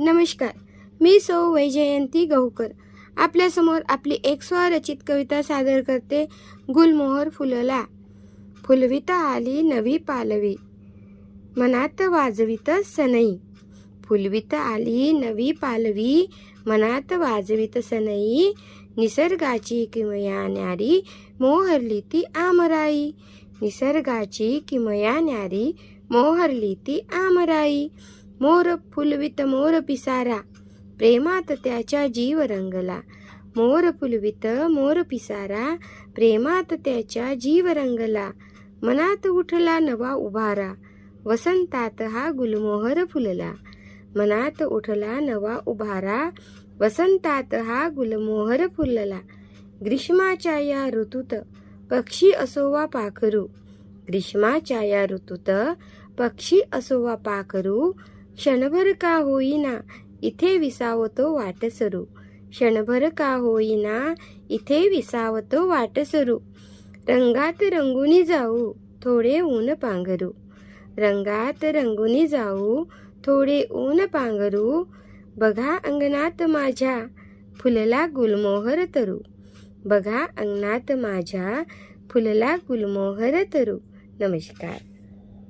नमस्कार मी सौ वैजयंती गहुकर. आपल्यासमोर आपली एक स्वरचित कविता सादर करते गुलमोहर फुलला. फुलविता आली नवी पालवी. मनात वाजवित सनई. फुलवित आली नवी पालवी. मनात वाजवित सनई. निसर्गाची किमया न्यारी मोहरली ती आमराई. निसर्गाची किमया न्यारी मोहरली ती आमराई. मोर फुलवित मोर पिसारा. प्रेमात त्याच्या जीव रंगला. मोर फुलवित मोर पिसारा. प्रेमात त्याच्या जीव रंगला. मनात उठला नवा उभारा. वसंतात हा गुलमोहर फुलला. मनात उठला नवा उभारा. वसंतात हा गुलमोहर फुलला. ग्रीष्माच्या या ऋतूत पक्षी असोवा पाखरू. ग्रीष्माच्या या ऋतूत पक्षी असोवा पाखरू. क्षणभर का होईना इथे विसावतो वाटसरू. क्षणभर का होईना इथे विसावतो वाटसरू. रंगात रंगुनी जाऊ थोडे ऊन पांघरू. रंगात रंगुनी जाऊ थोडे ऊन पांघरू. बघा अंगणात माझ्या फुलला गुलमोहर तरू. बघा अंगणात माझ्या फुलला गुलमोहर तरू. नमस्कार.